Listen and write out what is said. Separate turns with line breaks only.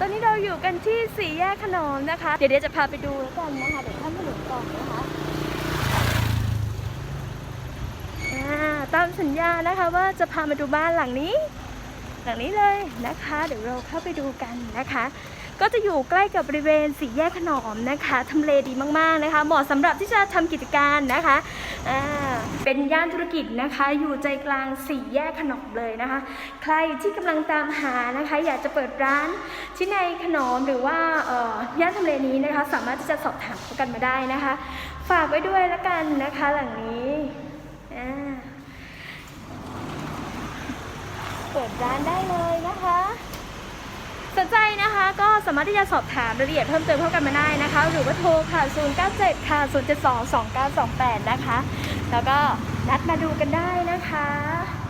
ตอนนี้เราอยู่กันที่สี่แยกขนมนะคะ เดี๋ยวจะพาไปดูแล้วกันนะคะ เดี๋ยวข้ามถนนก่อนนะคะอ่าตามสัญญานะคะว่าจะพามาดูบ้านหลังนี้ หลังนี้เลยนะคะ เดี๋ยวเราเข้าไปดูกันนะคะ ก็จะอยู่ใกล้กับบริเวณสี่แยกขนอมนะคะทำเลดีมากๆนะคะ เหมาะสำหรับที่จะทำกิจการนะคะ เป็นย่านธุรกิจนะคะ อยู่ใจกลางสี่แยกขนอมเลยนะคะ ใครที่กำลังตามหานะคะ อยากจะเปิดร้านที่ในขนอมหรือว่าย่านทำเลนี้นะคะ สามารถที่จะสอบถามเขากันมาได้นะคะ ฝากไว้ด้วยละกันนะคะหลังนี้เปิดร้านได้เลยนะคะ สนใจนะ นะคะก็สามารถที่จะสอบถามรายละเอียดเพิ่มเติมเข้ากันมาได้นะคะ หรือว่าโทรค่ะ 097 ค่ะ 072 2928 นะคะ แล้วก็นัดมาดูกันได้นะคะ